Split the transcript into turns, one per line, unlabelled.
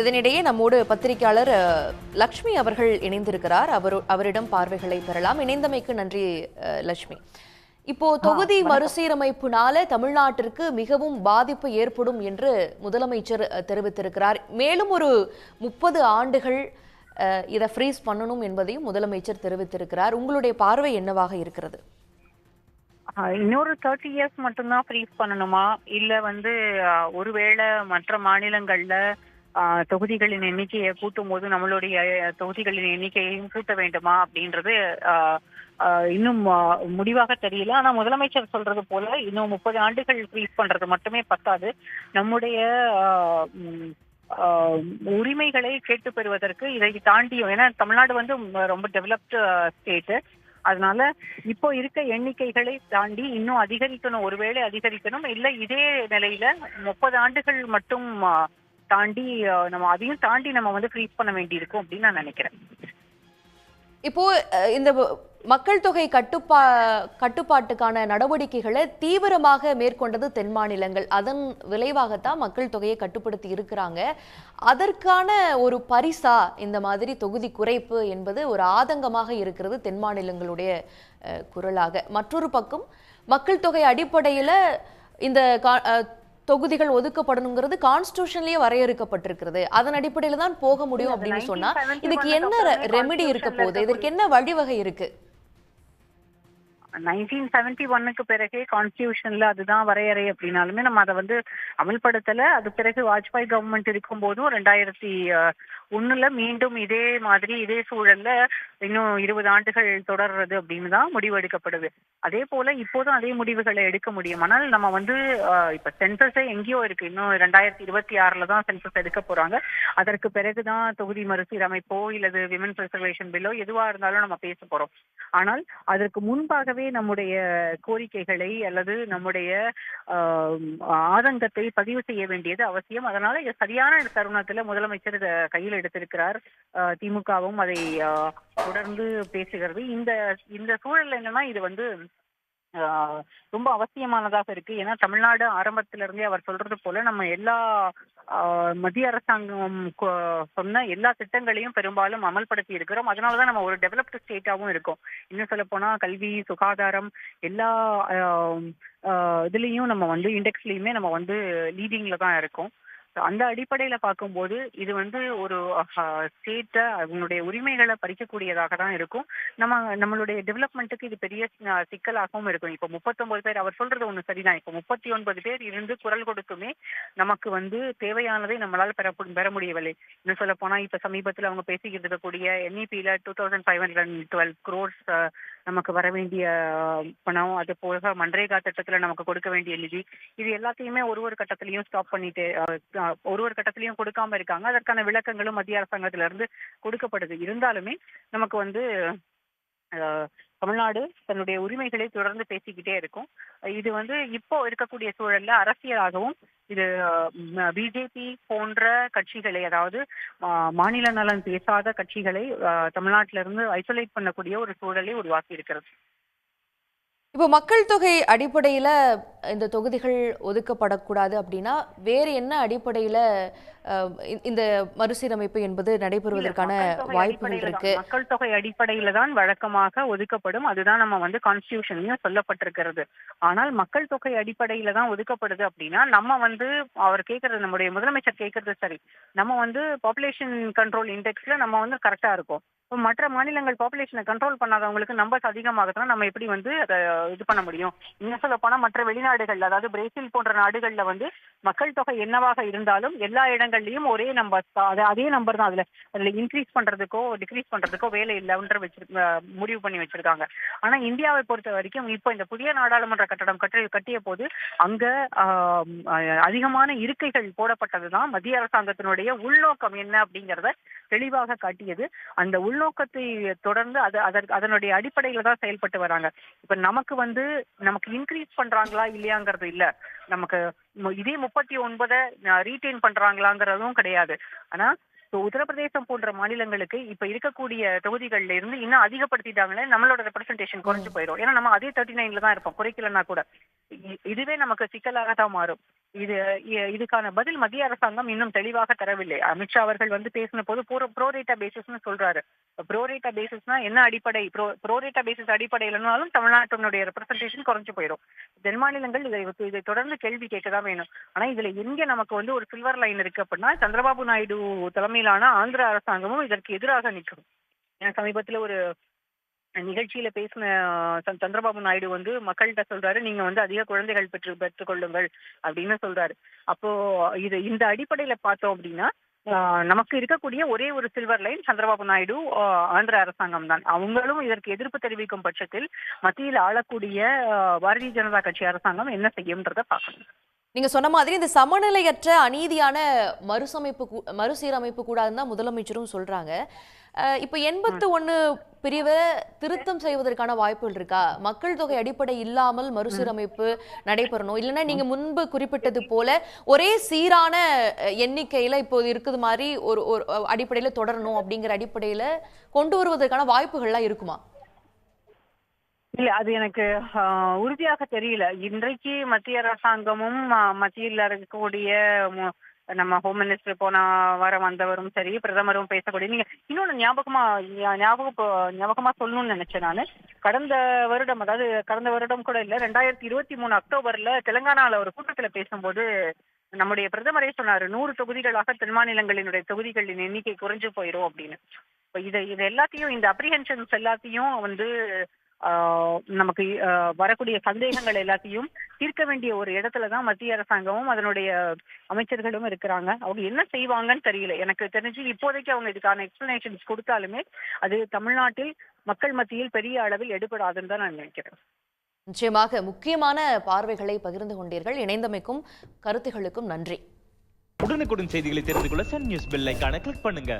இதனிடையே நம்மோடு பத்திரிகையாளர் லக்ஷ்மி அவர்கள் இணைந்திருக்கிறார். அவர் அவரிடம் பார்வைகளை பெறலாம். இணைந்தமைக்கு நன்றி லக்ஷ்மி. இப்போ தொகுதி மறுசீரமைப்புனால தமிழ்நாட்டிற்கு மிகவும் பாதிப்பு ஏற்படும் என்று முதலமைச்சர் தெரிவித்திருக்கிறார். மேலும் ஒரு முப்பது ஆண்டுகள் இதை ஃப்ரீஸ் பண்ணணும் என்பதையும் முதலமைச்சர் தெரிவித்திருக்கிறார். உங்களுடைய பார்வை என்னவாக இருக்கிறது?
இன்னொரு தேர்ட்டி இயர்ஸ் மட்டும்தான் ஃப்ரீஸ் பண்ணணுமா? இல்ல வந்து ஒருவேளை மற்ற மாநிலங்கள்ல தொகுதிகளின் எண்ணிக்கையை கூட்டும் போது நம்மளுடைய தொகுதிகளின் எண்ணிக்கையையும் கூட்ட வேண்டுமா அப்படின்றது ஆஹ், இன்னும் முடிவாக தெரியல. ஆனா முதலமைச்சர் சொல்றது போல இன்னும் முப்பது ஆண்டுகள் ஃப்ரீஸ் பண்றது மட்டுமே பத்தாது. நம்முடைய ஆஹ், உரிமைகளை கேட்டு பெறுவதற்கு இதை தாண்டியும். ஏன்னா தமிழ்நாடு வந்து ரொம்ப டெவலப்டு ஸ்டேட்டு அதனால இப்போ இருக்க எண்ணிக்கைகளை தாண்டி இன்னும் அதிகரிக்கணும். ஒருவேளை அதிகரிக்கணும். இல்ல இதே நிலையில முப்பது ஆண்டுகள் மட்டும் தாண்டி நம்ம அதையும் தாண்டி நம்ம வந்து ஃப்ரீஸ் பண்ண வேண்டியிருக்கும் அப்படின்னு நான் நினைக்கிறேன்.
இப்போ இந்த மக்கள் தொகை கட்டுப்பா கட்டுப்பாட்டுக்கான நடவடிக்கைகளை தீவிரமாக மேற்கொண்டது தென் மாநிலங்கள். அதன் விளைவாகத்தான் மக்கள் தொகையை கட்டுப்படுத்தி இருக்கிறாங்க. அதற்கான ஒரு பரிசா இந்த மாதிரி தொகுதி குறைப்பு என்பது ஒரு ஆதங்கமாக இருக்கிறது தென் மாநிலங்களுடைய அஹ், குரலாக. மற்றொரு பக்கம் மக்கள் தொகை அடிப்படையில இந்த அஹ், தொகுதிகள் ஒதுக்கப்படணுங்கிறது கான்ஸ்டியூஷன்லயே வரையறுக்கப்பட்டிருக்கிறது. அதன் அடிப்படையில தான் போக முடியும் அப்படின்னு சொன்னா
1971
இதுக்கு என்ன ரெமெடி இருக்க போகுது? இதற்கு என்ன வழிவகை இருக்கு?
நைன்டீன் செவன்டி ஒன்னுக்கு பிறகே கான்ஸ்டியூஷன்ல அதுதான் வரையறை அப்படின்னாலுமே நம்ம அதை வந்து அமல்படுத்தல. அது பிறகு வாஜ்பாய் கவர்மெண்ட் இருக்கும் போதும் ரெண்டாயிரத்தி ஒண்ணுல மீண்டும் இதே மாதிரி இதே சூழல்ல இன்னும் இருபது ஆண்டுகள் தொடர்றது அப்படின்னு தான் முடிவு எடுக்கப்படுது. அதே போல இப்போதும் அதே முடிவுகளை எடுக்க முடியும். ஆனால் நம்ம வந்து இப்ப சென்சஸே எங்கேயோ இருக்கு. இன்னும் ரெண்டாயிரத்தி இருபத்தி ஆறுல தான் சென்சஸ் எடுக்க போறாங்க. அதற்கு பிறகுதான் தொகுதி மறுசீரமைப்போ இல்லது விமன்ஸ் ரிசர்வேஷன் பில்லோ எதுவா இருந்தாலும் நம்ம பேச போறோம். ஆனால் அதற்கு முன்பாகவே நம்முடைய கோரிக்கைகளை அல்லது நம்முடைய ஆஹ், ஆதங்கத்தை பதிவு செய்ய வேண்டியது அவசியம். அதனால சரியான தருணத்துல முதலமைச்சர் கையில் எடுத்திருக்கிறார். திமுகவும் அதை தொடர்ந்து பேசுகிறது. இந்த இந்த சூழல் என்னன்னா இது வந்து ஆஹ், ரொம்ப அவசியமானதாக இருக்கு. ஏன்னா தமிழ்நாடு ஆரம்பத்துல இருந்தே அவர் சொல்றது போல நம்ம எல்லா ஆஹ், மத்திய அரசாங்கம் சொன்ன எல்லா திட்டங்களையும் பெரும்பாலும் அமல்படுத்தி இருக்கிறோம். அதனாலதான் நம்ம ஒரு டெவலப்டு ஸ்டேட்டாவும் இருக்கோம். இன்னும் சொல்ல போனா கல்வி சுகாதாரம் எல்லா இதுலயும் நம்ம வந்து இண்டெக்ஸ்லயுமே நம்ம வந்து லீடிங்ல தான் இருக்கோம். அந்த அடிப்படையில பார்க்கும்போது இது வந்து ஒரு ஸ்டேட்டை அவங்களுடைய உரிமைகளை பறிக்கக்கூடியதாக தான் இருக்கும். நம்ம நம்மளுடைய டெவலப்மெண்ட்டுக்கு இது பெரிய சிக்கலாகவும் இருக்கும். இப்போ முப்பத்தொன்பது பேர் அவர் சொல்றது ஒன்று சரிதான். இப்போ முப்பத்தி ஒன்பது பேர் இருந்து குரல் கொடுத்துமே நமக்கு வந்து தேவையானதை நம்மளால பெற பெற முடியவில்லை. இன்னும் சொல்ல போனா இப்ப சமீபத்தில் அவங்க பேசிக்கிட்டு இருக்கக்கூடிய என்இபியில two thousand five hundred twelve crores நமக்கு வர வேண்டிய பணம் அது போக மன்ரேகா திட்டத்துல நமக்கு கொடுக்க வேண்டிய நிதி இது எல்லாத்தையுமே ஒரு ஒரு கட்டத்திலையும் ஸ்டாப் பண்ணிட்டு ஒரு ஒரு கட்டத்திலையும் கொடுக்காம இருக்காங்க. அதற்கான விளக்கங்களும் மத்திய அரசாங்கத்துல இருந்து கொடுக்கப்படுது. இருந்தாலுமே நமக்கு வந்து தமிழ்நாடு தன்னுடைய உரிமைகளை தொடர்ந்து பேசிக்கிட்டே இருக்கும். இது வந்து இப்போ இருக்கக்கூடிய சூழல்ல அரசியலாகவும் இது பிஜேபி போன்ற கட்சிகளை அதாவது ஆஹ், மாநில நலன் பேசாத கட்சிகளை தமிழ்நாட்டில இருந்து ஐசோலேட் பண்ணக்கூடிய ஒரு சூழலை உருவாக்கி இருக்கிறது
இப்போ மக்கள் தொகை அடிப்படையில் இந்த தொகுதிகள் ஒதுக்கப்படக்கூடாது அப்படின்னா வேறு என்ன அடிப்படையில் இந்த- மறுசீரமைப்பு என்பது நடைபெறுவதற்கான வாய்ப்புகள் இருக்கு.
மக்கள் தொகை அடிப்படையில தான் வழக்கமாக ஒதுக்கப்படும். அதுதான் நம்ம வந்து கான்ஸ்டியூஷன்லயும் சொல்லப்பட்டிருக்கிறது. ஆனால் மக்கள் தொகை அடிப்படையில தான் ஒதுக்கப்படுது அப்படின்னா நம்ம வந்து அவர் கேட்கறது நம்முடைய முதலமைச்சர் கேட்கறது சரி. நம்ம வந்து பாப்புலேஷன் கண்ட்ரோல் இண்டெக்ஸ்ல நம்ம வந்து கரெக்டா இருக்கோம். இப்போ மற்ற மாநிலங்கள் பாப்புலேஷனை கண்ட்ரோல் பண்ணாதவங்களுக்கு நம்பர்ஸ் அதிகமாகத்தான் நம்ம எப்படி வந்து இது பண்ண முடியும்? இன்னும் சொல்ல போனா மற்ற வெளிநாடுகள்ல அதாவது பிரேசில் போன்ற நாடுகள்ல வந்து மக்கள் தொகை என்னவாக இருந்தாலும் எல்லா இடங்கள்லயும் ஒரே நம்பர் அதே நம்பர் தான் அதுல. அதுல இன்க்ரீஸ் பண்றதுக்கோ டிக்ரீஸ் பண்றதுக்கோ வேலை இல்லைன்ற வச்சிரு அஹ் முடிவு பண்ணி வச்சிருக்காங்க. ஆனா இந்தியாவை பொறுத்த வரைக்கும் இப்போ இந்த புதிய நாடாளுமன்ற கட்டடம் கட்டி கட்டிய போது அங்க ஆஹ், அதிகமான இருக்கைகள் போடப்பட்டதுதான் மத்திய அரசாங்கத்தினுடைய உள்நோக்கம் என்ன அப்படிங்கறத தெளிவாக காட்டியது. அந்த உள்நோக்கத்தை தொடர்ந்து அது அதற்கு அதனுடைய அடிப்படையில தான் செயல்பட்டு வராங்க. இப்ப நமக்கு வந்து நமக்கு இன்க்ரீஸ் பண்றாங்களா இல்லையாங்கிறது இல்ல. நமக்கு இதே முப்பத்தி ஒன்பதை ரீட்டைன் பண்றாங்களாங்கிறதும் கிடையாது. ஆனா ஸோ உத்தரப்பிரதேசம் போன்ற மாநிலங்களுக்கு இப்ப இருக்கக்கூடிய தொகுதிகள்ல இருந்து இன்னும் அதிகப்படுத்திட்டாங்களே நம்மளோட ரெப்ரசன்டேஷன் குறைஞ்சு போயிடும் ஏன்னா நம்ம அதே தேர்ட்டி நைன்ல தான் இருப்போம். குறைக்கலன்னா கூட. இதுவே நமக்கு சிக்கலாக தான் மாறும். இது இதுக்கான பதில் மத்திய அரசாங்கம் இன்னும் தெளிவாக தரவில்லை. அமித்ஷா அவர்கள் வந்து பேசின போது ப்ரோரேட்டா பேசிஸ்னு சொல்றாரு. ப்ரோரேட்டா பேசிஸ்னா என்ன அடிப்படை? ப்ரோ ப்ரோரேட்டா பேசிஸ் அடிப்படையிலனாலும் தமிழ்நாட்டினுடைய ரெப்ரசன்டேஷன் குறைஞ்சு போயிடும். தென் மாநிலங்கள் இதை இதை தொடர்ந்து கேள்வி கேட்க தான் வேணும். ஆனா இதுல எங்க நமக்கு வந்து ஒரு சில்வர் லைன் இருக்கு அப்படின்னா சந்திரபாபு நாயுடு தலைமையிலான ஆந்திர அரசாங்கமும் இதற்கு எதிராக நிற்கும். ஏன்னா சமீபத்துல ஒரு நிகழ்ச்சியில பேசின சந்திரபாபு நாயுடு வந்து மக்கள்கிட்ட சொல்றாரு நீங்க வந்து அதிக குழந்தைகள் பெற்று பெற்றுக் கொள்ளுங்கள் அப்படின்னு சொல்றாரு. அப்போ இது இந்த அடிப்படையில பார்த்தோம் அப்படின்னா நமக்கு இருக்கக்கூடிய ஒரே ஒரு சில்வர் லைன் சந்திரபாபு நாயுடு ஆந்திர அரசாங்கம் தான். அவங்களும் இதற்கு எதிர்ப்பு தெரிவிக்கும் பட்சத்தில் மத்தியில் ஆளக்கூடிய பாரதிய ஜனதா கட்சி அரசாங்கம் என்ன செய்யும்ன்றத பார்க்கணும்.
நீங்க சொன்ன மாதிரி இந்த சமநிலையற்ற அநீதியான மறுசமைப்பு கூ- மறுசீரமைப்பு கூடாதுன்னு தான் முதலமைச்சரும் சொல்றாங்க. இப்போ எண்பத்து ஒன்று பிரிவை திருத்தம் செய்வதற்கான வாய்ப்புகள் இருக்கா? மக்கள் தொகை அடிப்படை இல்லாமல் மறுசீரமைப்பு நடைபெறணும். இல்லைன்னா நீங்க முன்பு குறிப்பிட்டது போல ஒரே சீரான எண்ணிக்கையில இப்போ இருக்குது மாதிரி ஒரு ஒரு அஹ், அடிப்படையில தொடரணும் அப்படிங்கிற அடிப்படையில கொண்டு வருவதற்கான வாய்ப்புகள்லாம் இருக்குமா?
இல்ல அது எனக்கு ஆஹ், உறுதியாக தெரியல. இன்றைக்கு மத்திய அரசாங்கமும் மத்தியில் இருக்கக்கூடிய நம்ம ஹோம் மினிஸ்டர் போன வாரம் வந்தவரும் சரி பிரதமரும் பேசக்கூடிய நீங்க இன்னொன்னு ஞாபகமா ஞாபகம் ஞாபகமா சொல்லணும்னு நினைச்சேன் நானு. கடந்த வருடம் அதாவது கடந்த வருடம் கூட இல்ல ரெண்டாயிரத்தி இருபத்தி மூணு அக்டோபர்ல தெலங்கானால ஒரு கூட்டத்துல பேசும்போது நம்முடைய பிரதமரே சொன்னாரு நூறு தொகுதிகளாக தென் மாநிலங்களினுடைய தொகுதிகளின் எண்ணிக்கை குறைஞ்சு போயிடும் அப்படின்னு. இதை இது எல்லாத்தையும் இந்த அப்ரிஹென்ஷன்ஸ் எல்லாத்தையும் வந்து நமக்கு வரக்கூடிய சந்தேகங்கள் எல்லாத்தையும் தீர்க்க வேண்டிய ஒரு இடத்துல தான் மத்திய அரசாங்கமும் அதனுடைய அமைச்சர்களும் இருக்கிறாங்க. அவங்க என்ன செய்வாங்கன்னு தெரியல. எனக்கு தெரிஞ்சு இப்போதைக்கு அவங்க இதுக்கான எக்ஸ்பிளனேஷன்ஸ் கொடுத்தாலுமே அது தமிழ்நாட்டில் மக்கள் மத்தியில் பெரிய அளவில் எடுபடாதுன்னு தான் நான் நினைக்கிறேன்.
நிச்சயமாக முக்கியமான பார்வைகளை பகிர்ந்து கொண்டீர்கள். இணைந்தமைக்கும் கருத்துகளுக்கும் நன்றி.
உடனுக்குடன் செய்திகளை தெரிந்து கொள்ள சன் நியூஸ் பெல் ஐகானை கிளிக் பண்ணுங்க.